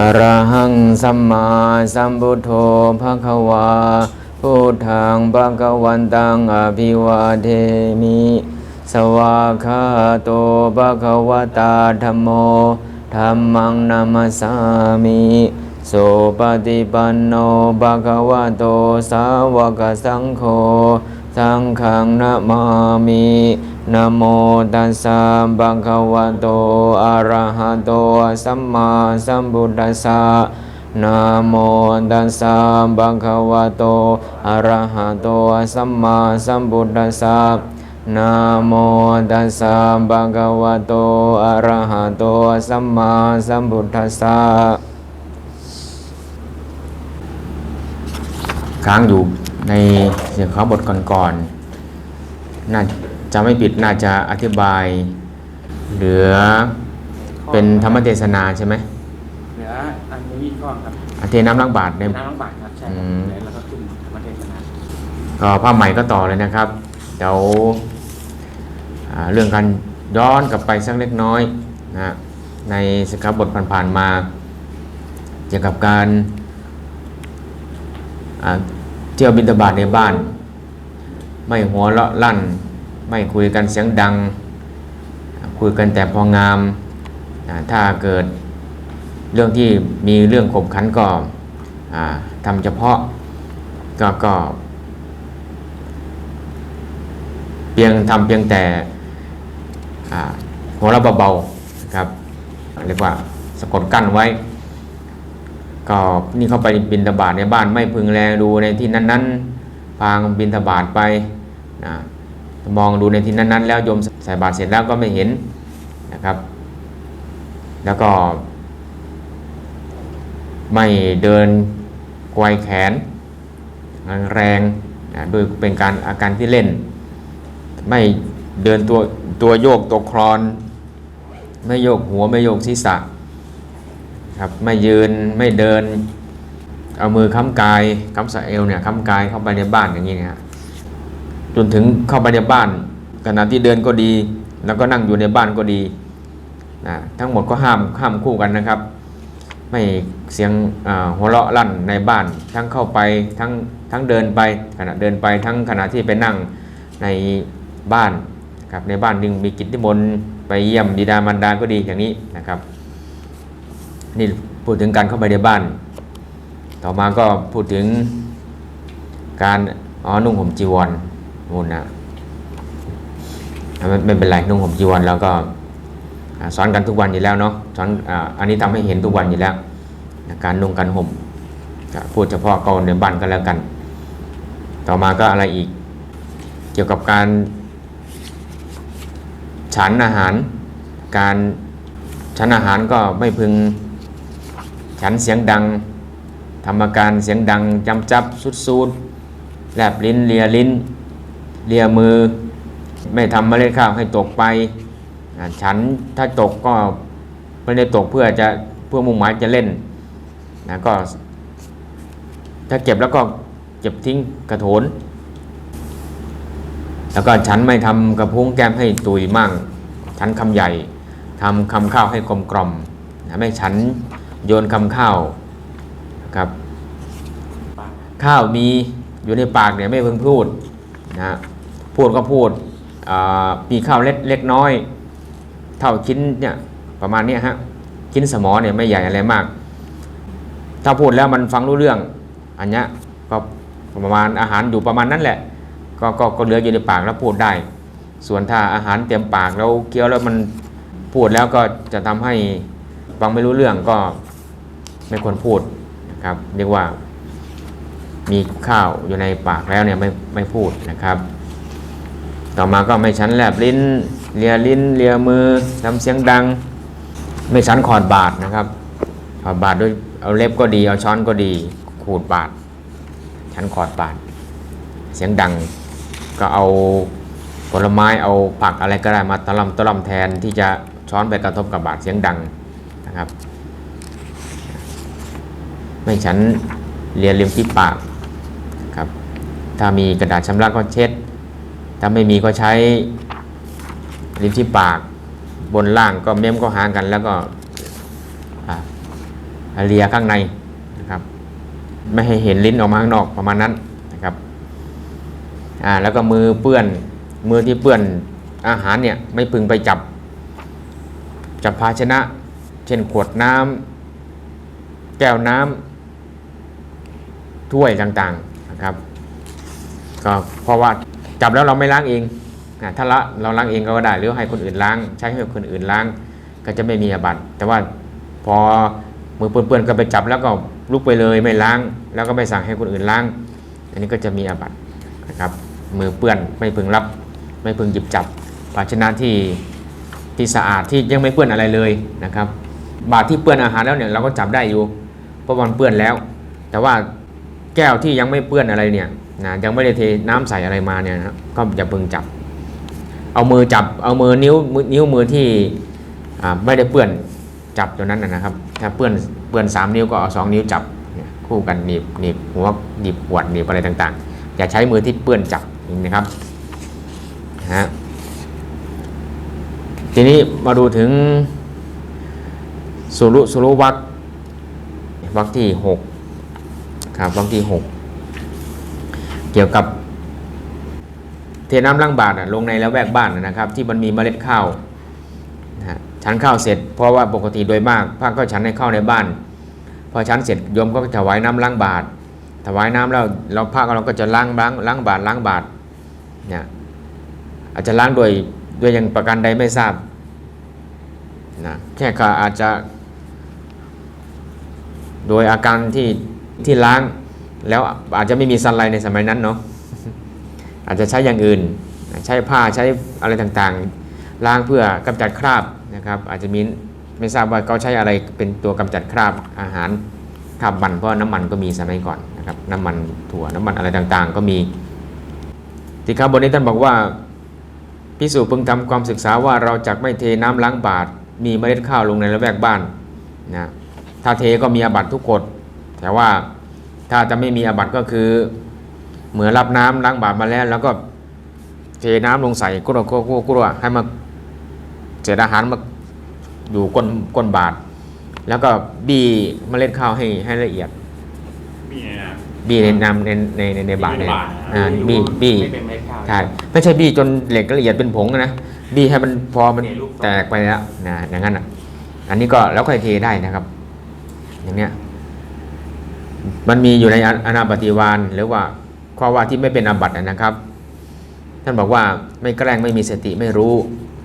อะระหังสัมมาสัมพุทโธภะคะวาพุทธังภะคะวันตังอภิวาเทมิ สวาคาโตภะคะวตาธัมโมธัมมังนามัสสามิโสปฏิปันโนภะคะวะโตสาวกสังโฆ สังฆังนะมามินโมตัสสะภะคะวะโตอะระหะโตสัมมาสัมพุทธัสสะนโมตัสสะภะคะวะโตอะระหะโตสัมมาสัมพุทธัสสะนโมตัสสะภะคะวะโตอะระหะโตสัมมาสัมพุทธัสสะ ค้างอยู่ในเสียงเขาบทก่อนๆ น่าจะไม่ผิดน่าจะอธิบาย เหลือเป็นธรรมเทศนาใช่ไหมเหลืออันนี้ก็ครับอาเทน้ำล้างบาทในน้ำล้างบาทครับใช่คอืรับมแล้วก็ขึ้นธรรมเทศนาก็ภาพใหม่ก็ต่อเลยนะครับ เดี๋ยวอ่าเรื่องการย้อนกลับไปสักเล็กน้อยนะในสครับบทผ่านๆมา เกี่ยวกับการอ่า เที่ยวบินตบาตในบ้าน ไม่หัวเราะลั่น ไม่คุยกันเสียงดัง คุยกันแต่พองาม ถ้าเกิดเรื่องที่มีเรื่องขบขันก็ทำเฉพาะก็ก็ เพียงทำเพียงแต่หัวเราะเบาๆครับเรียกว่าสะกดกั้นไว้ ก็นี่เข้าไปบินทบาทในบ้านไม่พึงแลดูในที่นั้น ๆ พางบินทบาทไปนะมองดูในที่นั้น ๆ แล้วโยมใส่บาตรเสร็จแล้วก็ไม่เห็นนะครับ แล้วก็ ไม่เดินไกวแขน แรงนะโดยเป็นการอาการที่เล่น ไม่เดินตัวตัวโยกตัวคลอน ไม่โยกหัวไม่โยกศีรษะ ครับไม่ยืนไม่เดิน เอามือค้ำกายค้ำสะเอวเนี่ยค้ำกายเข้าไปในบ้านอย่างนี้นะฮะจนถึงเข้าไปในบ้าน ขณะที่เดินก็ดี แล้วก็นั่งอยู่ในบ้านก็ดีนะทั้งหมดก็ห้ามห้ามคู่กันนะครับ ไม่เสียงหัวเราะลั่นในบ้าน ทั้งเข้าไปทั้งทั้งเดินไปขณะเดินไปทั้งขณะที่ไปนั่งในบ้านครับในบ้านหนึ่งมีกิจนิมนต์ไปเยี่ยมบิดามารดาก็ดีอย่างนี้นะครับ นี่พูดถึงการเข้าไปในบ้าน ต่อมาก็พูดถึงการอ๋อนุ่งห่มจีวรนู่นนะไม่เป็นไรนุ่งห่มจีวรแล้วก็สอนกันทุกวันอยู่แล้วเนาะสอนอ,อันนี้ทำให้เห็นทุกวันอยู่แล้ว การนุ่งการห่มพูดเฉพาะก็ในบ้านก็แล้วกัน ต่อมาก็อะไรอีก เกี่ยวกับการฉันอาหาร การฉันอาหารก็ไม่พึง ฉันเสียงดังทำอาการเสียงดังจำจับสุดสูดแลบลิ้นเลียลิ้น เลียมือ ไม่ทำเมล็ดข้าวให้ตกไป ฉันถ้าตกก็ไม่ได้ตกเพื่อจะเพื่อมุ่งหมายจะเล่นนะก็ ถ้าเก็บแล้วก็เก็บทิ้งกระโถน แล้วก็ฉันไม่ทำกระพุ้งแก้มให้ตุยมั่ง ฉันคำใหญ่ทำคำข้าวให้กลมกล่อมนะไม่ฉัน โยนคำข้าวนะครับข้าวมีอยู่ในปากเนี่ยไม่เพิ่งพูดนะฮะพูดก็พูดมีข้าวเล็กเล็กน้อย เท่าชิ้นเนี่ยประมาณนี้ฮะชิ้นสมอเนี่ยไม่ใหญ่อะไรมาก ถ้าพูดแล้วมันฟังรู้เรื่องอันเนี้ยก็ประมาณอาหารอยู่ประมาณนั้นแหละ ก็ก็ก็เหลืออยู่ในปากแล้วพูดได้ ส่วนถ้าอาหารเต็มปากแล้วเคี้ยวแล้วมันพูดแล้วก็จะทำให้ฟังไม่รู้เรื่องก็ ไม่ควรพูดนะครับ เรียกว่ามีข้าวอยู่ในปากแล้วเนี่ยไม่ไม่พูดนะครับ ต่อมาก็ไม่ชันแลบลิ้นเลียลิ้นเลียมือทำเสียงดัง ไม่ชันขอดบาดนะครับ ขอดบาดด้วยเอาเล็บก็ดีเอาช้อนก็ดี ขูดบาดชันขอดบาดเสียงดังก็เอาผลไม้เอาผักอะไรก็ได้มาตะลำตะลำแทนที่จะช้อนไปกระทบกับบาดเสียงดังนะครับ ไม่ฉันเลียริมที่ปากครับถ้ามีกระดาษชำระก็เช็ด ถ้าไม่มีก็ใช้ริมที่ปากบนล่างก็เม้มก็หางกันแล้วก็อาเลียข้างในนะครับ ไม่ให้เห็นลิ้นออกมาข้างนอกประมาณนั้นนะครับอ่าแล้วก็มือเปื้อนมือที่เปื้อนอาหารเนี่ยไม่พึงไปจับ จับภาชนะ เช่นขวดน้ำแก้วน้ำ ถ้วยต่างๆนะครับก็เพราะว่าจับแล้วเราไม่ล้างเองนะถ้าละเราล้างเองก็ได้หรือให้คนอื่นล้าง ใช้ให้คนอื่นล้าง ก็จะไม่มีอาบัติแต่ว่าพอมือเปื้อนๆก็ไปจับแล้วก็ลุกไปเลยไม่ล้าง แล้วก็ไม่สั่งให้คนอื่นล้าง อันนี้ก็จะมีอาบัตินะครับมือเปื้อนไม่พึงรับ ไม่พึงหยิบจับภาชนะที่ที่สะอาดที่ยังไม่เปื้อนอะไรเลยนะครับ บาตรที่เปื้อนอาหารแล้วเนี่ยเราก็จับได้อยู่เพราะมันเปื้อนแล้ว แต่ว่า แก้วที่ยังไม่เปื้อนอะไรเนี่ยนะยังไม่ได้เทน้ำใส่อะไรมาเนี่ยนะครับก็อย่าเพิ่งจับ เอามือจับเอามือนิ้วมือนิ้วมือที่ไม่ได้เปื้อนจับตัวนั้นนะครับ ถ้าเปื้อนเปื้อนสามนิ้วก็เอาสองนิ้วจับคู่กันหนีบหนีบหัวหนีบขวดหนีบอะไรต่างๆ อย่าใช้มือที่เปื้อนจับนะครับฮะทีนี้มาดูถึงสุรุสุรุวักวักที่หก ครับวักที่หกเกี่ยวกับ เทน้ำล้างบาตรลงในแล้วแวกบ้านนะครับ ที่มันมีเมล็ดข้าวนะฮะฉันข้าวเสร็จ เพราะว่าปกติโดยมากพระก็ฉันให้ข้าวในบ้าน พอฉันเสร็จโยมก็ถวายน้ำล้างบาตรถวายน้ำแล้วเราพระเราก็จะล้างล้างล้างบาตรล้างบาตรเนี่ยอาจจะล้างโดยด้วยอย่างประการใดไม่ทราบนะแค่ก็อาจจะ โดยอาการที่ ที่ล้างแล้วอาจจะไม่มีสันไลในสมัยนั้นเนาะอาจจะใช้อย่างอื่น ใช้ผ้าใช้อะไรต่างๆ ล้างเพื่อกำจัดคราบนะครับอาจจะมีไม่ทราบว่าเขาใช้อะไรเป็นตัวกำจัดคราบอาหารคราบมันเพราะน้ำมันก็มีสมัยก่อนนะครับน้ำมันถั่วน้ำมันอะไรต่างๆ ก็มีที่ข้างบนนี้ท่านบอกว่าพิสูจน์พึงทำความศึกษาว่าเราจะไม่เทน้ำล้างบาตรมีเมล็ดข้าวลงในละแวกบ้านนะถ้าเทก็มีอาบัตทุกกฎ แต่ว่าถ้าจะไม่มีอาบัตก็คือ เหมือนรับน้ำล้างบาตรมาแล้ว แล้วก็เทน้ำลงใส่กุรกุรกุรกุรให้มาเศษอาหารมาอยู่ก้นก้นบาตรแล้วก็บี้เมล็ดข้าวให้ให้ละเอียดมีไงนะบี้ในน้ำในในในในบาตรเนี่ยในบาตรอ่าบี้บี้ไม่เป็นเม็ดข้าวใช่ไม่ใช่บี้จนเหล็กละเอียดเป็นผงนะบี้ให้มันพอมันเทลูกแตกไปแล้วนะอย่างนั้นอะ อันนี้ก็แล้วค่อยเทได้นะครับ อย่างเนี้ย มันมีอยู่ในอนาปฏิวานหรือว่าข้อว่าที่ไม่เป็นอาบัตินะครับ ท่านบอกว่าไม่แกล้งไม่มีสติไม่รู้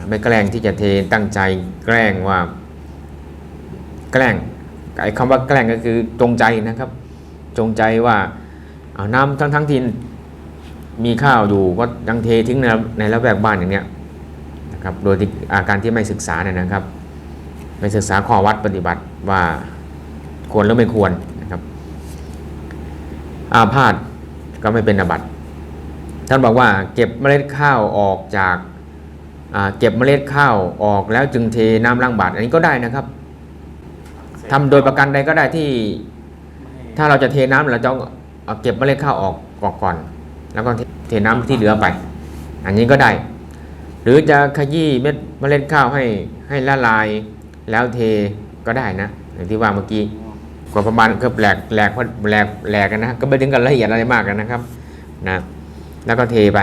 ไม่แกล้งที่จะเทตั้งใจแกล้งว่า แกล้งไอ้คำว่าแกล้งก็คือจงใจนะครับ จงใจว่าเอาน้ำทั้งทั้งที่มีข้าวอยู่ก็ยังเททิ้งในในละแวกบ้านอย่างเนี้ยนะครับโดยที่อาการที่ไม่ศึกษาเนี่ยนะครับ ไม่ศึกษาข้อวัดปฏิบัติว่าควรหรือไม่ควร อาพาธก็ไม่เป็นอาบัติ ท่านบอกว่าเก็บเมล็ดข้าวออกจากาเก็บเมล็ดข้าวออกแล้วจึงเทน้ำล้างบาตรอันนี้ก็ได้นะครับทำโดยประการใดก็ได้ที่ ถ้าเราจะเทน้ำเราจะเอาเก็บเมล็ดข้าวออกออกก่อน แล้วก็เทน้ำที่เหลือไป อันนี้ก็ได้ หรือจะขยี้เม็ดเมล็ดข้าวให้ให้ละลายแล้วเทก็ได้นะอย่างที่ว่าเมื่อกี้ กว่าประมาณก็แหลกแหลกแหลกแหลกกันนะ ก็ไม่ถึงกับละเอียดอะไรมากกันนะครับนะแล้วก็เทไป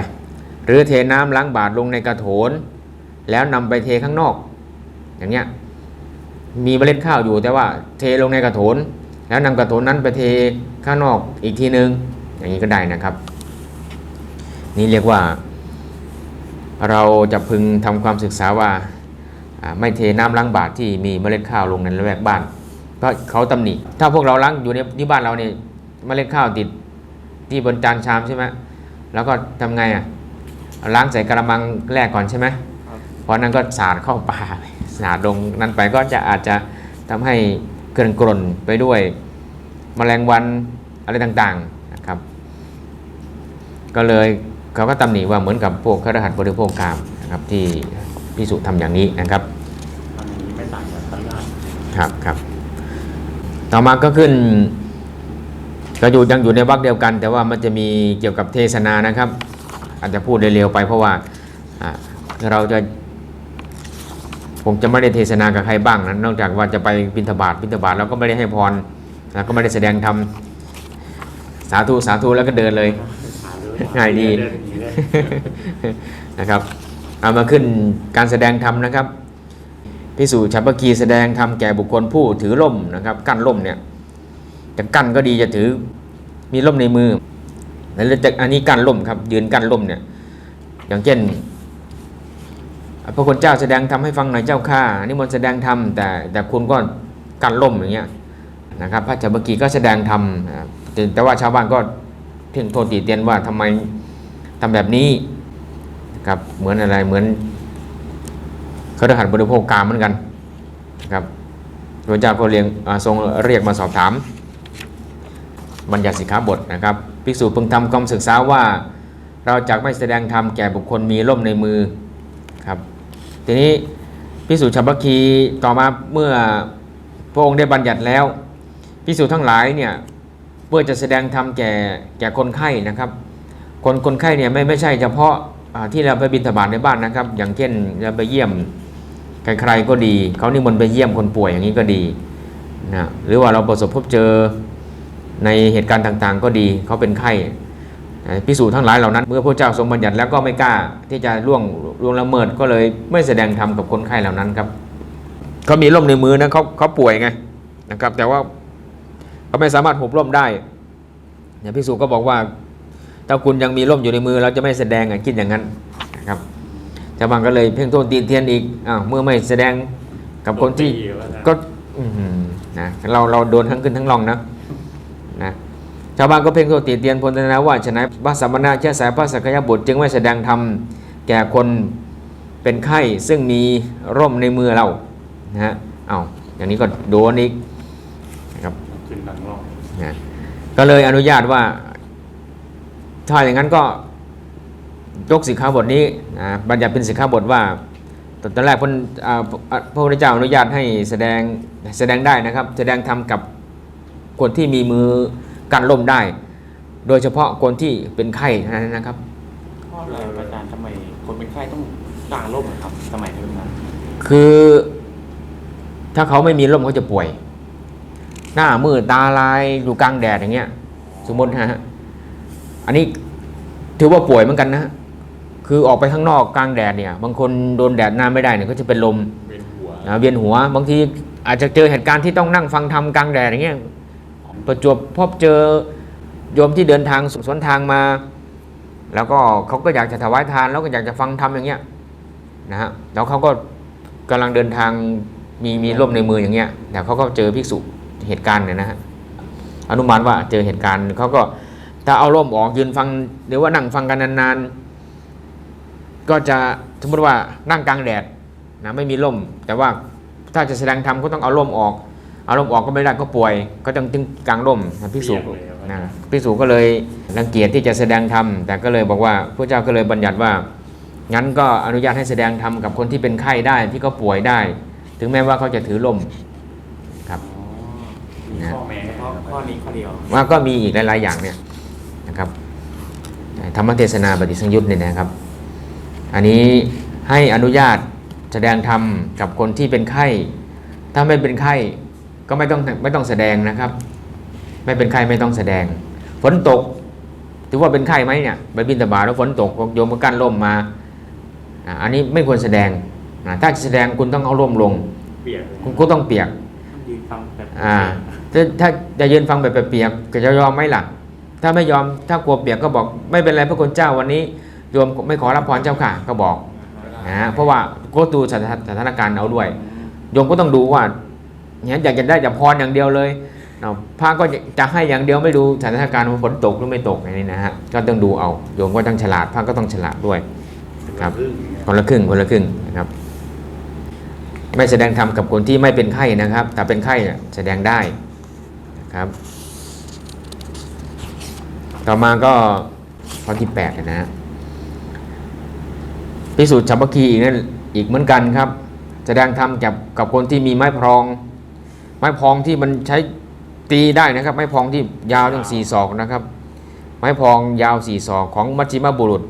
หรือเทน้ำล้างบาตรลงในกระโถน แล้วนำไปเทข้างนอก อย่างเงี้ยมีเมล็ดข้าวอยู่แต่ว่าเทลงในกระโถน แล้วนำกระโถนนั้นไปเทข้างนอกอีกทีนึง อย่างนี้ก็ได้นะครับ นี่เรียกว่า เราจะพึงทำความศึกษาว่าไม่เทน้ำล้างบาตรที่มีเมล็ดข้าวลงในละแวกบ้าน เพราะเขาตำหนิถ้าพวกเราล้างอยู่ในที่บ้านเราเนี่ยเมล็ดข้าวติดที่บนจานชามใช่ไหมแล้วก็ทำไงอะล้างใส่กระมังแรกก่อนใช่ไหมครับเพราะนั้นก็สาดเข้าป่าไปสาดลงนั้นไปก็จะอาจจะทำให้เกินกลนไปด้วยแมลงวันอะไรต่างๆนะครับ ก็เลยเขาก็ตำหนิว่าเหมือนกับพวกข้ารหัสบริโภคกามนะครับที่พิสุทำอย่างนี้นะครับทำอย่างนี้ไม่ต่างจากตลาดครับครับ ต่อมาก็ขึ้นก็อยู่ยังอยู่ในวรรคเดียวกัน แต่ว่ามันจะมีเกี่ยวกับเทศนานะครับ อาจจะพูดเร็วๆไปเพราะว่าอ่าเราจะผมจะไม่ได้เทศนากับใครบ้างนะนอกจากว่าจะไปบิณฑบาตบิณฑบาตแล้วก็ไม่ได้ให้พรแล้วก็ไม่ได้แสดงธรรมสาธุสาธุแล้วก็เดินเลยง่ายดีเนอย่างนี้เลยนะครับเอามาขึ้นการแสดงธรรมนะครับ พิสูจน์ฉัพพคีแสดงธรรมแก่บุคคลผู้ถือล่มนะครับ กั้นล่มเนี่ยจะกั้นก็ดีจะถือมีล่มในมือแล้วจะอันนี้กั้นล่มครับ ยืนกั้นล่มเนี่ยอย่างเช่นพระคุณเจ้าแสดงธรรมให้ฟังหน่อยเจ้าข้านิมนต์แสดงธรรมแต่แต่คุณก็กั้นล่มอย่างเงี้ยนะครับพระฉัพพคีก็แสดงธรรมแต่ว่าชาวบ้านก็เพ่งโทษตีเตียนว่าทำไมทำแบบนี้ครับเหมือนอะไรเหมือน เขาได้หัดบริโภคกามเหมือนกันนะครับพระเจ้าก็เรียงทรงเรียกมาสอบถามบัญญัติสิกขาบทนะครับภิกษุพึงทำความศึกษาว่าเราจะไม่แสดงธรรมแก่บุคคลมีร่มในมือครับทีนี้ภิกษุชาวบัคคีต่อมาเมื่อพระองค์ได้บัญญัติแล้วภิกษุทั้งหลายเนี่ยเพื่อจะแสดงธรรมแก่แก่คนไข้นะครับ คนคนไข้เนี่ยไม่ไม่ใช่เฉพาะที่เราไปบิณฑบาตในบ้านนะครับ อย่างเช่นเราไปเยี่ยม ใครๆก็ดีเขานิมนต์ไปเยี่ยมคนป่วยอย่างนี้ก็ดีนะหรือว่าเราประสบพบเจอในเหตุการณ์ต่างๆ ก็ดีเขาเป็นไข้พิสูจน์ทั้งหลายเหล่านั้น เมื่อพระเจ้าทรงบัญญัติแล้วก็ไม่กล้าที่จะล่วงล่วงละเมิดก็เลยไม่แสดงธรรมกับคนไข้เหล่านั้นครับเขามีร่มในมือนะเขาเขาป่วยไงนะครับ แต่ว่าเขาไม่สามารถหุบร่มได้เนี่ยพิสูจน์ก็บอกว่า ถ้าคุณยังมีร่มอยู่ในมือเราจะไม่แสดงอะคิดอย่างนั้นนะครับ ชาวบ้านก็เลยเพ่งโทษตีเทียนอีกอ้าวเมื่อไม่แสดงกับคนที่ตีว่านะก็อื้อหือนะเราเราโดนทั้งขึ้นทั้งลองนะนะชาวบ้านก็เพ่งโทษตีเตียนพลธนาว่าฉะนั้นพระสัมมานาเชื่อสายพระสักยบุตร จึงไม่แสดงธรรมแก่คนเป็นไข้ซึ่งมีร่มในมือเรานะฮะเอาอย่างนี้ก็โดนอีกนะครับขึ้นทางนอกนะก็เลยอนุญาตว่าถ้าอย่างนั้นก็ ยกสิกขาบทนี้นะบัญญัติเป็นสิกขาบทว่าตตอนแรกพระอ่าพระพุทธเจ้าอนุญาตให้แสดงแสดงได้นะครับ แสดงธรรมกับคนที่มีมือกันลมได้ โดยเฉพาะคนที่เป็นไข้เท่านั้นนะครับข้ออะไรอาจารย์ทำไมคนเป็นไข้ต้องกางร่มอะครับสมัยนั้นคือถ้าเขาไม่มีร่มเขาจะป่วย หน้ามืดตาลายอยู่กลางแดดอย่างเงี้ย สมมตินะฮะอันนี้ถือว่าป่วยเหมือนกันนะฮะ คือออกไปข้างนอกกลางแดดเนี่ยบางคนโดนแดดนานไม่ได้เนี่ยก็จะเป็นลมเวียนหัวนะเวียนหัว บางทีอาจจะเจอเหตุการณ์ที่ต้องนั่งฟังธรรมกลางแดดอย่างเงี้ยประจวบพบเจอโยมที่เดินทางสวนทางมา แล้วก็เขาก็อยากจะถวายทาน แล้วก็อยากจะฟังธรรมอย่างเงี้ยนะฮะแล้วเขาก็กำลังเดินทางมีมีร่มในมืออย่างเงี้ยแต่เขาก็เจอภิกษุเหตุการณ์เนี่ยนะฮะอนุมานว่าเจอเหตุการณ์เขาก็ถ้าเอาร่มออกยืนฟังหรือว่านั่งฟังกันนานๆ ก็จะสมมติว่านั่งกลางแดดนะไม่มีร่ม แต่ว่าถ้าจะแสดงธรรมก็ต้องเอาร่มออก เอาร่มออกก็ไม่ได้ก็ป่วย ก็ต้องจึงกลางร่มนะภิกษุเปียกเลยอะนะภิกษุก็เลยรังเกียจที่จะแสดงธรรมแต่ก็เลยบอกว่าพระเจ้าก็เลยบัญญัติว่างั้นก็อนุญาตให้แสดงธรรมกับคนที่เป็นไข้ได้ที่เขาป่วยได้ ถึงแม้ว่าเขาจะถือร่มครับมีข้อแม้เฉพาะข้อนี้ข้อเดียวว่าก็มีอีกหลายๆอย่างเนี่ยนะครับธรรมเทศนาปฏิสังยุตเนี่ยนะครับ อันนี้ให้อนุญาตแสดงธรรมกับคนที่เป็นไข้ ถ้าไม่เป็นไข้ก็ไม่ต้องไม่ต้องแสดงนะครับ ไม่เป็นไข้ไม่ต้องแสดง ฝนตกถือว่าเป็นไข้ไหมเนี่ยไปบินตบาตแล้วฝนตกโยมก็กั้นร่มมาอ่าอันนี้ไม่ควรแสดงอ่าถ้าจะแสดงคุณต้องเอาร่มลงเปียกคุณก็ต้องเปียกยืนฟังแบบอ่าถ้าถ้าจะยืนฟังแบบเปียกๆจะยอมไหมล่ะ ถ้าไม่ยอมถ้ากลัวเปียกก็บอกไม่เป็นไรพระคุณเจ้าวันนี้ โยมไม่ขอรับพรเจ้าค่ะก็บอกนะเพราะว่าก็ดูสถานสถานการณ์เอาด้วยโยมก็ต้องดูว่าเนี่ยอยากจะได้แต่พรอย่างเดียวเลยเพระก็จะให้อย่างเดียวไม่ดูสถานการณ์ว่าฝนตกหรือไม่ตกอย่างนี้นะฮะก็ต้องดูเอาโยมก็ต้องฉลาดพระก็ต้องฉลาดด้วยครับคนละครึ่งคนละครึ่งนะครับ ไม่แสดงธรรมกับคนที่ไม่เป็นไข้นะครับ แต่เป็นไข่แสดงได้นะครับ ต่อมาก็ข้อที่8นะฮะ พิสูจน์ฉัพพคีอีกนั่นอีกเหมือนกันครับ แสดงธรรมกับกับคนที่มีไม้พรอง ไม้พรองที่มันใช้ตีได้นะครับ ไม้พรองที่ยาวตั้งสี่ศอกนะครับ ไม้พรองยาวสี่ศอกของมัชฌิมบุรุษ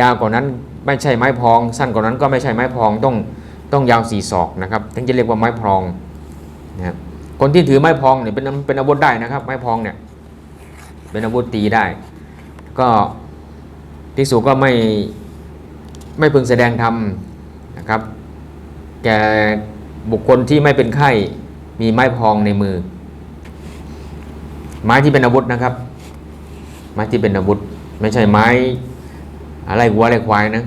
ยาวกว่านั้นไม่ใช่ไม้พรอง สั้นกว่านั้นก็ไม่ใช่ไม้พรองต้องต้องยาวสี่ศอกนะครับถึงจะเรียกว่าไม้พรองนะครับคนที่ถือไม้พองเนี่ยเป็นเป็นอาวุธได้นะครับ ไม้พองเนี่ยเป็นอาวุธตีได้ ก็ภิกษุก็ไม่ ไม่พึงแสดงธรรมนะครับ แก่บุคคลที่ไม่เป็นไข้มีไม้พองในมือ ไม้ที่เป็นอาวุธนะครับ ไม้ที่เป็นอาวุธ ไม่ใช่ไม้อะไรวัวอะไรควายนะ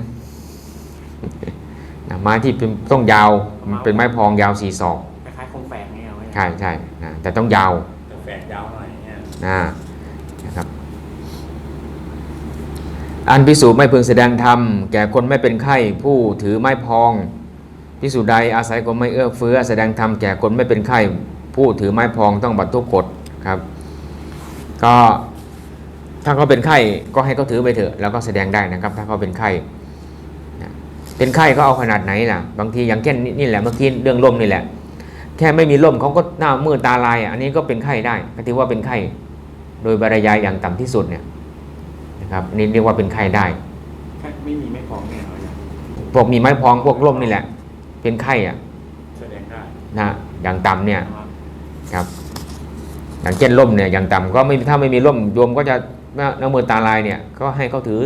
นะไม้ที่เป็นต้องยาวมันเป็นไม้พองยาวสี่ศอกคล้ายๆคงแฝงเนี่ยเอาไว้ใช่ใช่นะแต่ต้องยาวแต่แฝดยาวหน่อยเนี่ยนะนะครับ อันพิสูจน์ไม่พึงแสดงธรรมแก่คนไม่เป็นไข้ผู้ถือไม้พองพิสูจใดอาศัยคนไม่เอื้อเฟื้อแสดงธรรมแก่คนไม่เป็นไข้ผู้ถือไม้พองต้องบัตรทุกกฎครับ ก็ถ้าเขาเป็นไข้ก็ให้เขาถือไปเถอะแล้วก็แสดงได้นะครับ ถ้าเขาเป็นไข้เป็นไข้ก็เอาขนาดไหนล่ะ บางทีอย่างเช่นนี่นี่แหละเมื่อกี้เรื่องล่มนี่แหละ แค่ไม่มีล่มเขาก็หน้ามืดตาลาย อันนี้ก็เป็นไข้ได้ก็ถือว่าเป็นไข้โดยบรรยายอย่างต่ำที่สุดเนี่ย ครับอันนี่เรียกว่าเป็นไข้ได้แค่ไม่มีไม่พร้อมเนี่ยเอาอย่างพวกมีไม้พองพวกล่มนี่แหละ เป็นไข้อะแสดงได้นะอย่างต่ำเนี่ยนะครับครับ อย่างเช่นล่มเนี่ยอย่างต่ำก็ไม่ถ้าไม่มีล่มโยมก็จะหน้าหน้ามือตาลายเนี่ย ก็ให้เขาถือ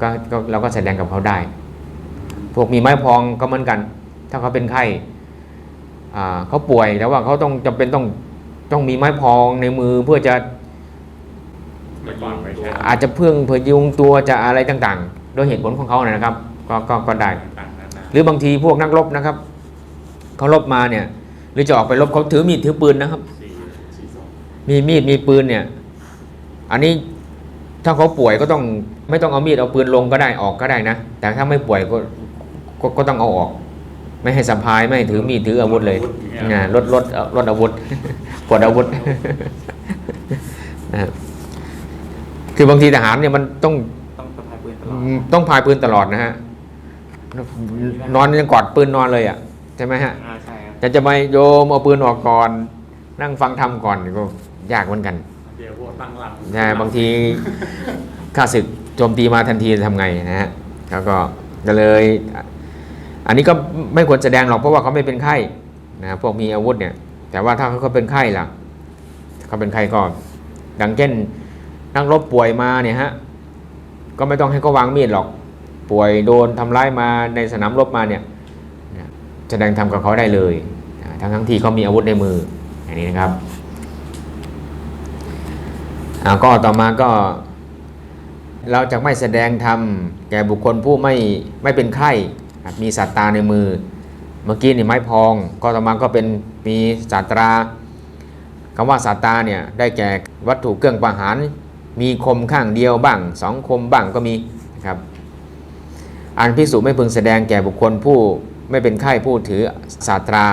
ก็ก็เราก็แสดงกับเขาได้ พวกมีไม้พองก็เหมือนกัน ถ้าเขาเป็นไข้อ่าเขาป่วยแต่ว่าเขาต้องจำเป็นต้องต้องมีไม้พองในมือเพื่อจะไม่วางไว้ใช่อาจจะเพื่องเพื่อยุงตัวจะอะไรต่างๆ โดยเหตุผลของเขานะครับก็ก็ก็ได้ต่างๆนานาหรือบางทีพวกนักรบนะครับเขารบมาเนี่ย หรือจะออกไปรบเขาถือมีดถือปืนนะครับสี่สี่สองมีมีดมีปืนเนี่ย อันนี้ถ้าเขาป่วยก็ต้องไม่ต้องเอามีดเอาปืนลงก็ได้ออกก็ได้นะ แต่ถ้าไม่ป่วยก็ก็ก็ต้องเอาออก ไม่ให้สัมภายไม่ให้ถือมีดถืออาวุธเลยนะลดลดลดอาวุธปลดอาวุธนะ ครับคือบางทีทหารเนี่ยมันต้องต้องสะพายปืนตลอดต้องพายปืนตลอดนะฮะนอนยังกอดปืนนอนเลยอะใช่ไหมฮะอ่าใช่ครับจะจะไปโยมเอาปืนออกก่อน นั่งฟังธรรมก่อนก็ยากเหมือนกันเดี๋ยวพวกตั้งหลังนะบางทีข้าศึกโจมตีมาทันทีทำไงนะฮะแล้วก็ก็เลย อันนี้ก็ไม่ควรแสดงหรอกเพราะว่าเขาไม่เป็นไข้นะพวกมีอาวุธเนี่ย แต่ว่าถ้าเขาเป็นไข้ล่ะเขาเป็นไข้ก็ดังเช่น นักรบป่วยมาเนี่ยฮะก็ไม่ต้องให้เขาวางมีดหรอก ป่วยโดนทำร้ายมาในสนามรบมาเนี่ยแสดงธรรมกับเขาได้เลยทั้งทั้งที่เขามีอาวุธในมืออย่างนี้นะครับอ่าก็ต่อมาก็ เราจะไม่แสดงธรรมแก่บุคคลผู้ไม่ไม่เป็นไข้มีสัตตาในมือ เมื่อกี้นี่ไม้พอง ก็ต่อมาก็เป็นมีสัตราคำว่าสัตตาเนี่ยได้แก่วัตถุเครื่องประหาร มีคมข้างเดียวบ้างสองคมบ้างก็มีนะครับอันพิสุไม่พึงแสดงแก่บุคคลผู้ไม่เป็นไข้ผู้ถือศาสตรา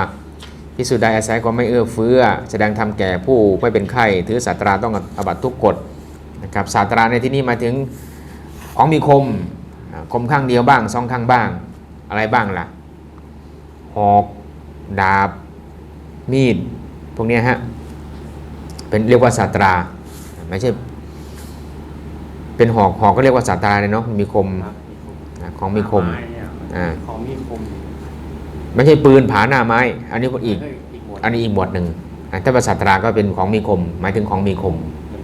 พิสุใดอาศัยก็ไม่เอื้อเฟื้อ แสดงธรรมแก่ผู้ไม่เป็นไข้ถือศาสตราต้องอบัตทุกกฎนะครับศาสตราในที่นี้หมายถึงของมีคมคมข้างเดียวบ้างสองข้างบ้างอะไรบ้างล่ะหอกดาบ มีด พวกนี้ฮะเป็นเรียกว่าศาสตราไม่ใช่ เป็นหอกหอกก็เรียกว่าศาสตราเลยเนาะมันมีคมครับมีคมอ่าของมีคมไเนี่ยอ่าของมีคม ไม่ใช่ปืนผาหน้าไม้ อันนี้ก็อีกเฮ้ยอีกหมวดอันนี้อีกหมวดหนึ่งอ่าถ้าภาษาตราก็เป็นของมีคม หมายถึงของมีคม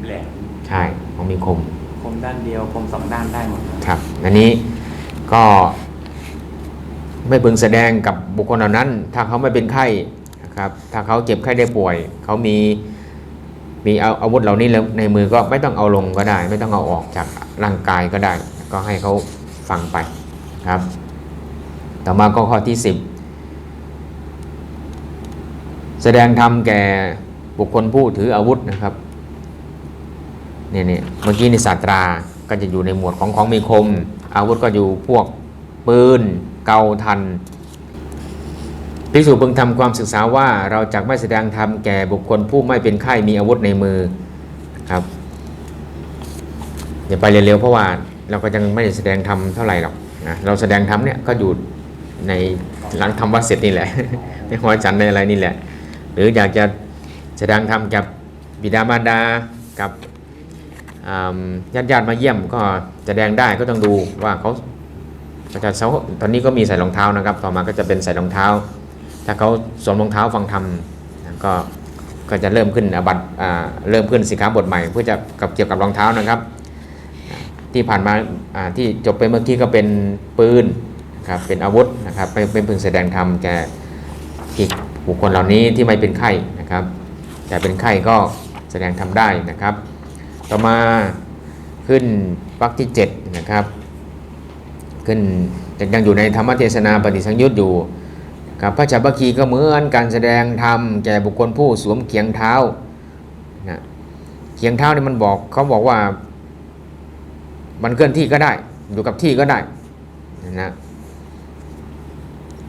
แหลมใช่ของมีคม คมด้านเดียวคมสองด้านได้หมดครับครับอันนี้ก็ไม่พึงแสดงกับบุคคลเหล่านั้น ถ้าเขาไม่เป็นไข้นะครับ ถ้าเขาเจ็บไข้ได้ป่วย เขามี มีเอาอาวุธเหล่านี้ในมือก็ไม่ต้องเอาลงก็ได้ ไม่ต้องเอาออกจากร่างกายก็ได้ ก็ให้เขาฟังไปครับ ต่อมาก็ข้อที่ 10 แสดงธรรมแก่บุคคลผู้ถืออาวุธนะครับเนี่ยเนี่ยเมื่อกี้ในศาสตราก็จะอยู่ในหมวดของของมีคม อาวุธก็อยู่พวกปืน เกาทัน ภิกษุพึงทำความศึกษาว่าเราจะไม่แสดงธรรมแก่บุคคลผู้ไม่เป็นไข้มีอาวุธในมือครับอย่าไปเร็วๆเพราะว่าเราก็ยังไม่ได้แสดงธรรมเท่าไหร่หรอกนะเราแสดงธรรมเนี่ยก็อยู่ในหลังทำวัดเสร็จนี่แหละในหัวจันทร์ในอะไรนี่แหละ หรืออยากจะแสดงธรรมกับบิดามารดากับญาติญาติมาเยี่ยมก็แสดงได้ก็ต้องดูว่าเขาก็จะเขาตอนนี้ก็มีใส่รองเท้านะครับ ต่อมาก็จะเป็นใส่รองเท้า ถ้าเขาสวมรองเท้าฟังธรรมก็ก็จะเริ่มขึ้นอาบัตอ่าเริ่มขึ้นสิกขาบทใหม่ เพื่อจะกับเกี่ยวกับรองเท้านะครับ ที่ผ่านมาที่จบไปเมื่อกี้ก็เป็นปืนครับเป็นอาวุธนะครับไม่เป็นพึงแสดงธรรมแก่อีกบุคคลเหล่านี้ที่ไม่เป็นไข้นะครับ แต่เป็นไข้ก็แสดงธรรมได้นะครับ ต่อมาขึ้นวรรคที่7นะครับขึ้นยังอยู่ในธรรมเทศนาปฏิสังยุตอยู่ ครับพระจับคีก็เหมือนการแสดงธรรมแก่บุคคลผู้สวมเขียงเท้านะเขียงเท้านี่มันบอกเขาบอกว่า มันเคลื่อนที่ก็ได้ อยู่กับที่ก็ได้นะ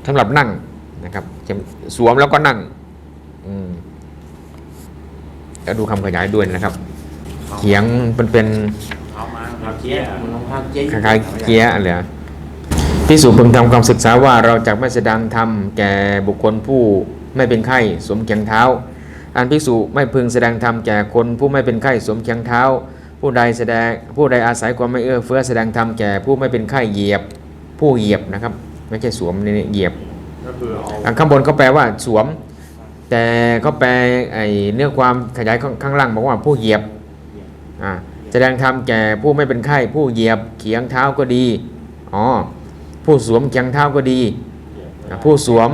สำหรับนั่งนะครับสวมแล้วก็นั่งอืมแล้วดูคำขยายด้วยนะครับ เขียงมันเป็นเท้ามาเราเท้าเกีเกียยร์ร์มันลงภาพเกียร์คล้ายๆเกียร์อะไรอะ พิสูจน์พึงทำความศึกษาว่าเราจะไม่แสดงธรรมแก่บุคคลผู้ไม่เป็นไข้สวมเขียงเท้า อันภิกษุไม่พึงแสดงธรรมแก่คนผู้ไม่เป็นไข้สวมเขียงเท้า ผู้ใดแสดงผู้ใดอาศัยความไม่เอื้อเฟื้อแสดงธรรมแก่ผู้ไม่เป็นไข้เหยียบผู้เหยียบนะครับ ไม่ใช่สวมนี่เหยียบอันข้างบนเขาแปลว่าสวม แต่เขาแปลไอ้เนื้อความขยายข้างข้างล่างบอกว่าผู้เหยียบอ่าแสดงธรรมแก่ผู้ไม่เป็นไข้ผู้เหยียบเขียงเท้าก็ดีอ๋อ ผู้สวมเขียงเท้าก็ดีอ่าผู้สวม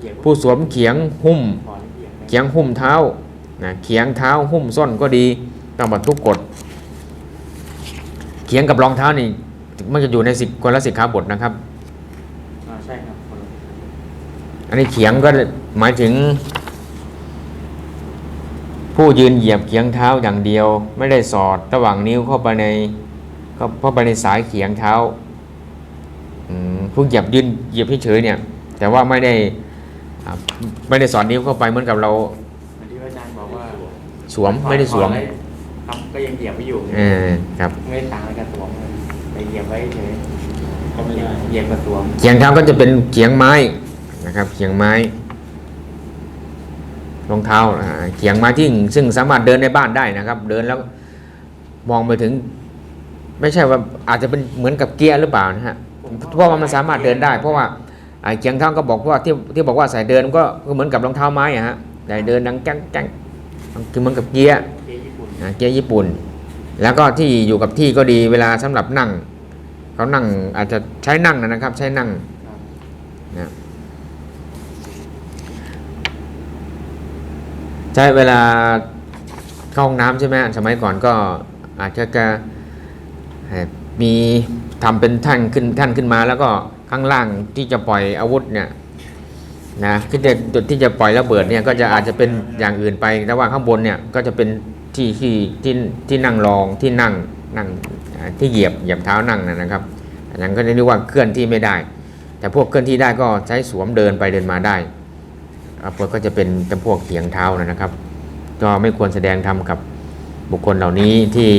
เหยียบผู้สวมเขียงหุ้มพอแล้วเหยียบเขียงหุ้มเท้านะเขียงเท้าหุ้มส้นก็ดีต้องบรรทุกกฎเขียงกับรองเท้านี่มันจะอยู่ในสิบคนละสิกขาบทนะครับอ่าใช่ครับคนละอันนี้เขียงก็หมายถึง ผู้ยืนเหยียบเขียงเท้าอย่างเดียว ไม่ได้สอดระหว่างนิ้วเข้าไปในเข้าเข้าไปในสายเขียงเท้า อืมผู้เหยียบยืนเหยียบเฉยๆเนี่ย แต่ว่าไม่ได้อ่าไม่ได้สอดนิ้วเข้าไปเหมือนกับเราเหมือนที่อาจารย์บอกว่าสวมไม่ได้สวมถอแล้วครับก็ยังเหยียบไม่อยู่เออครับ ไม่ต่างอะไรกับสวมเลยไปเหยียบไว้เฉยก็ไม่ได้เหยียบกับสวมเขียงเท้าก็จะเป็นเขียงไม้นะครับเขียงไม้รองเท้าอ่าเขียงไม้ที่ซึ่งสามารถเดินในบ้านได้นะครับ เดินแล้วมองไปถึง ไม่ใช่ว่าอาจจะเป็นเหมือนกับเกียร์หรือเปล่านะฮะ เพราะว่ามันสามารถเดินได้ เพราะว่าไอ้เขียงเท้าก็บอกว่าที่ที่บอกว่าใส่เดินก็ก็เหมือนกับรองเท้าไม้อะฮะแต่เดินดังแก้งแก้งคือเหมือนกับเกียร์เกียร์ญี่ปุ่นอ่าเกียร์ญี่ปุ่นแล้วก็ที่อยู่กับที่ก็ดีเวลาสำหรับนั่งเขานั่งอาจจะใช้นั่งนะครับ ใช้นั่งครับนะใช้เวลาเข้าห้องน้ำใช่ไหมสมัยก่อนก็อาจจะจะเอ่อมี ทำเป็นท่านขึ้นท่านขึ้นมา แล้วก็ข้างล่างที่จะปล่อยอาวุธเนี่ยนะที่จะจุดที่จะปล่อยระเบิดเนี่ยก็จะอาจจะเป็นอย่างอื่นไปแต่ว่าข้างบนเนี่ยก็จะเป็นที่ที่ที่ที่นั่งรองที่นั่งนั่งที่เหยียบเหยียบเท้านั่งนะครับอันนั้นก็เรียกว่าเคลื่อนที่ไม่ได้ แต่พวกเคลื่อนที่ได้ก็ใช้สวมเดินไปเดินมาได้อาพวกก็จะเป็นจำพวกเขียงเท้านะครับ ก็ไม่ควรแสดงธรรมกับบุคคลเหล่านี้ที่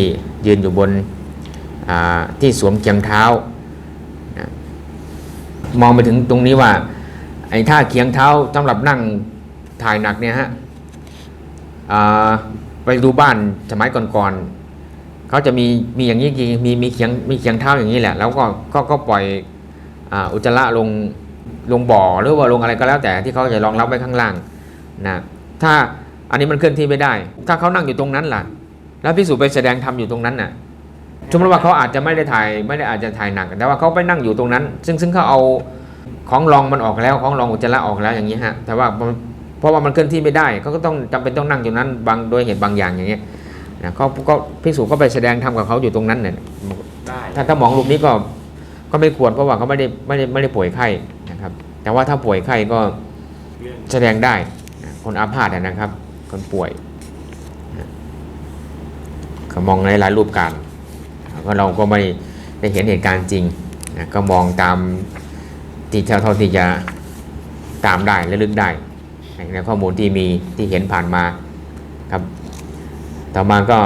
ยืนอยู่บน ที่สวมเขียงเท้า มองไปถึงตรงนี้ว่า ไอ้ท่าเขียงเท้าสำหรับนั่งถ่ายหนักเนี่ยฮะไปดูบ้านสมัยก่อนๆเขาจะมีมีอย่างนี้จริงมีมีเขียงมีเขียงเท้าอย่างนี้แหละ แล้วก็ก็ก็ปล่อยอุจจาระลงลงบ่อหรือว่าลงอะไรก็แล้วแต่ที่เขาจะรองรับไว้ข้างล่างนะถ้าอันนี้มันเคลื่อนที่ไม่ได้ ถ้าเขานั่งอยู่ตรงนั้นล่ะ แล้วพิสูจน์ไปแสดงธรรมอยู่ตรงนั้นน่ะ สมมติว่าเขาอาจจะไม่ได้ถ่ายไม่ได้อาจจะถ่ายหนักแต่ว่าเขาไปนั่งอยู่ตรงนั้น ซึ่งซึ่งเขาเอาของรองมันออกแล้วของรองอุจจาระออกแล้วอย่างนี้ฮะแต่ว่าเพราะว่ามันเคลื่อนที่ไม่ได้เขาก็ต้องจำเป็นต้องนั่งอยู่นั้นบางโดยเหตุบางอย่างอย่างเงี้ยนะเขาก็พิสูจน์ก็ไปแสดงธรรมกับเขาอยู่ตรงนั้นเนี่ยถ้าถ้ามองรูปนี้ก็ก็ไม่ควรเพราะว่าเขาไม่ได้ไม่ได้ไม่ได้ป่วยไข้นะครับ แต่ว่าถ้าป่วยไข้ก็แสดงได้คนอาพาธนะครับ คนป่วยก็มองในหลายรูปการ ก็เราก็ไม่ได้เห็นเหตุการณ์จริงนะก็มองตามที่เท่าเท่าที่จะตามได้และลึกได้ในข้อมูลที่มีที่เห็นผ่านมาครับ ต่อมาก็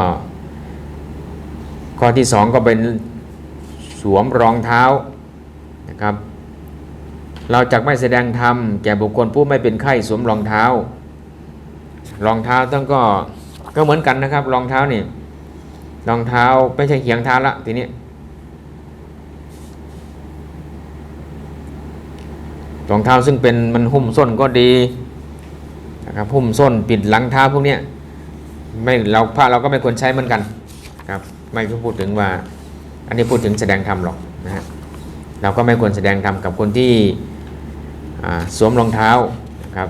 ข้อที่สองก็เป็นสวมรองเท้านะครับ เราจะไม่แสดงธรรมแก่บุคคลผู้ไม่เป็นไข้สวมรองเท้า รองเท้าต้องก็ก็เหมือนกันนะครับ รองเท้านี่ รองเท้าไม่ใช่เขียงเท้าละทีนี้รองเท้าซึ่งเป็นมันหุ้มส้นก็ดีนะครับหุ้มส้นปิดหลังเท้าพวกเนี้ยไม่เราพระเราก็ไม่ควรใช้เหมือนกันครับไม่พูดถึงว่า อันนี้พูดถึงแสดงธรรมหรอกนะฮะเราก็ไม่ควรแสดงธรรมกับคนที่สวมรองเท้านะครับ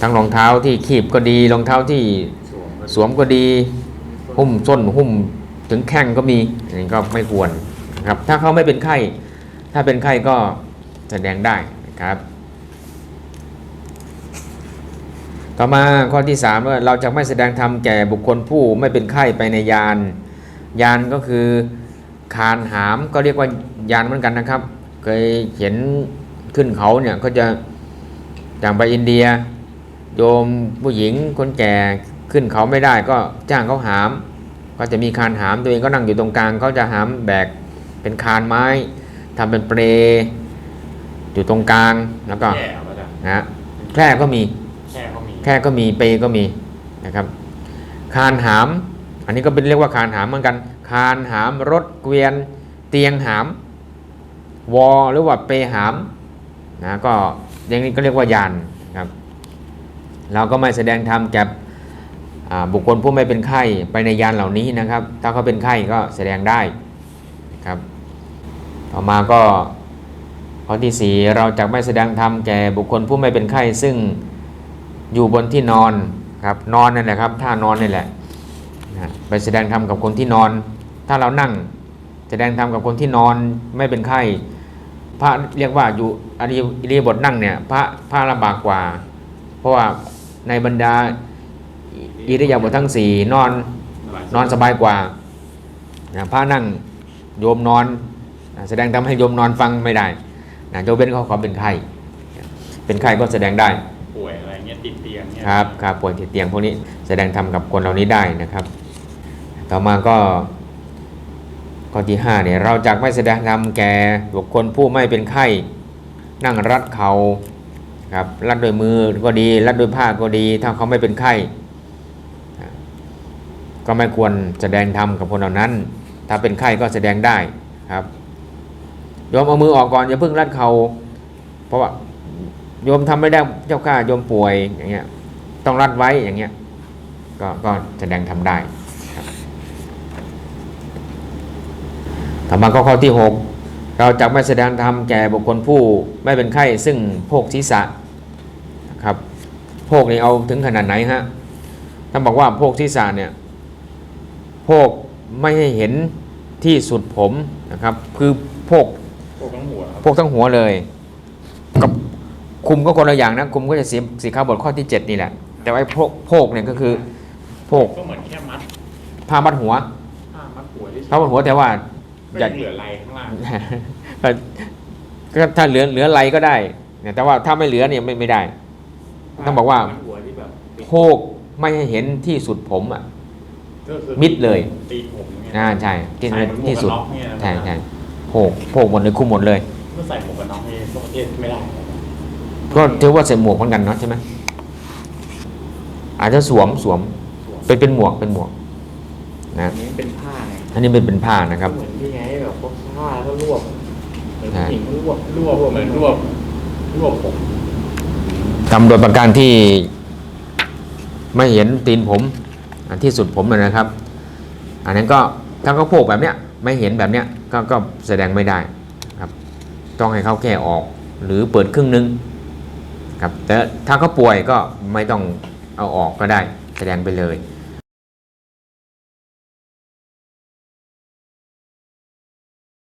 ทั้งรองเท้าที่คีบก็ดีรองเท้าที่ สวมก็ดี หุ้มส้นหุ้มถึงแข้งก็มีอันนี้ก็ไม่ควรครับ ถ้าเขาไม่เป็นไข้ ถ้าเป็นไข้ก็แสดงได้นะครับ ต่อมาข้อที่3ว่าเราจะไม่แสดงธรรมแก่บุคคลผู้ไม่เป็นไข้ไปในยาน ยานก็คือคานหามก็เรียกว่ายานเหมือนกันนะครับ เคยเห็นขึ้นเขาเนี่ยก็จะอย่างไปอินเดีย โยมผู้หญิงคนแก่ ขึ้นเขาไม่ได้ก็จ้างเขาหาม ก็จะมีคานหามตัวเองก็นั่งอยู่ตรงกลางเขาจะหามแบกเป็นคานไม้ทำเป็นเปลอยู่ตรงกลางแล้วก็แย่มาจ้ะนะฮะแคร่ก็มีแค่เขามีแค่ก็มีเปรก็มีนะครับคานหาม อันนี้ก็เป็นเรียกว่าคานหามเหมือนกันคานหามรถเกวียนเตียงหามวอหรือว่าเปรหามนะก็อย่างนี้ก็เรียกว่ายานครับ เราก็ไม่แสดงธรรมแก่อ่า บุคคลผู้ไม่เป็นไข้ไปในยานเหล่านี้นะครับ ถ้าเขาเป็นไข้ก็แสดงได้นะครับ ต่อมาก็ข้อที่สี่เราจะไม่แสดงธรรมแก่บุคคลผู้ไม่เป็นไข้ซึ่งอยู่บนที่นอนครับนอนนั่นแหละครับท่านอนนี่แหละไปแสดงธรรมกับคนที่นอน ถ้าเรานั่งแสดงธรรมกับคนที่นอนไม่เป็นไข้พระเรียกว่าอยู่อริยอิริบทนั่งเนี่ยพระพระลำบากกว่า เพราะว่าในบรรดา อิริยาบถทั้งสี่นอนนอนสบายกว่านะพระนั่งโยมนอนนะแสดงธรรมให้โยมนอนฟังไม่ได้นะโยมเป็นเขาขอเป็นไข้เป็นไข้ก็แสดงได้ป่วยอะไรเงี้ยติดเตียงเงี้ยครับครับป่วยติดเตียงพวกนี้แสดงธรรมกับคนเหล่านี้ได้นะครับ ต่อมาก็ข้อที่5เนี่ยเราจะไม่แสดงธรรมแก่บุคคลผู้ไม่เป็นไข้นั่งรัดเขาครับรัดด้วยมือก็ดี รัดด้วยผ้าก็ดี ถ้าเขาไม่เป็นไข้ ก็ไม่ควรแสดงธรรมกับคนเหล่านั้น ถ้าเป็นไข้ก็แสดงได้ครับโยมเอามือออกก่อนอย่าเพิ่งรัดเขาเพราะว่าโยมทำไม่ได้เจ้าข้าโยมป่วยอย่างเงี้ยต้องรัดไว้อย่างเงี้ยก็ก็แสดงทำได้ครับต่อมาก็ข้อที่ 6 เราจะไม่แสดงธรรมแก่บุคคลผู้ไม่เป็นไข้ซึ่งโภกศีรษะนะครับโภกนี่เอาถึงขนาดไหนฮะท่านบอกว่าโภกศีรษะเนี่ย โภกไม่ให้เห็นที่สุดผมนะครับ คือโภกพวกทั้งหัวครับ พวกทั้งหัวเลยกับคุมก็คนละอย่างนะคุมก็จะสีสีขาวบทข้อที่ 7 นี่แหละ แต่ว่าไอ้โพกโพกเนี่ยก็คือโพกก็เหมือนแค่มัดผ้ามัดหัวผ้ามัดหัวที่ผ้ามัดหัวแต่ว่าไม่อย่า เหลืออะไรข้างล่างก็ก็ถ้าเหลือเหลือไรก็ได้เนี่ยแต่ว่าถ้าไม่เหลือเนี่ยไม่ไม่ได้ ต้องบอกว่า มัดหัวที่แบบโพกไม่ให้เห็นที่สุดผมอะ ก็คือมิดเลยตีผมเนี่ยอ่าใช่ที่ใส่เหมือนหมวกที่สุดกันน็อกเนี่ยนะใช่ใช่โพกโพกหมดเลยคุมหมดเลย เมื่อใส่หมวกกันน็อกนี่ทั่วประเทศไม่ได้ก็ถือว่าใส่หมวกเหมือนกันเนาะใช่ไหมอาจจะสวมสวมเป็นเป็นหมวกเป็นหมวกนะอันนี้เป็นผ้าไงอันนี้เป็นเป็นผ้านะครับ เหมือนที่ไงแบบพวกผ้าแล้วก็รวบเหมือนใช่ผู้หญิงรวบรวบเหมือนรวบรวบผมทำโดยประการที่ไม่เห็นตีนผม อันที่สุดผมเลยนะครับ อันนั้นก็ถ้าเขาโผล่แบบเนี้ยไม่เห็นแบบเนี้ยก็ก็แสดงไม่ได้ครับ ต้องให้เขาแก้ออกหรือเปิดครึ่งนึงครับแต่ถ้าเขาป่วยก็ไม่ต้องเอาออกก็ได้แสดงไปเลย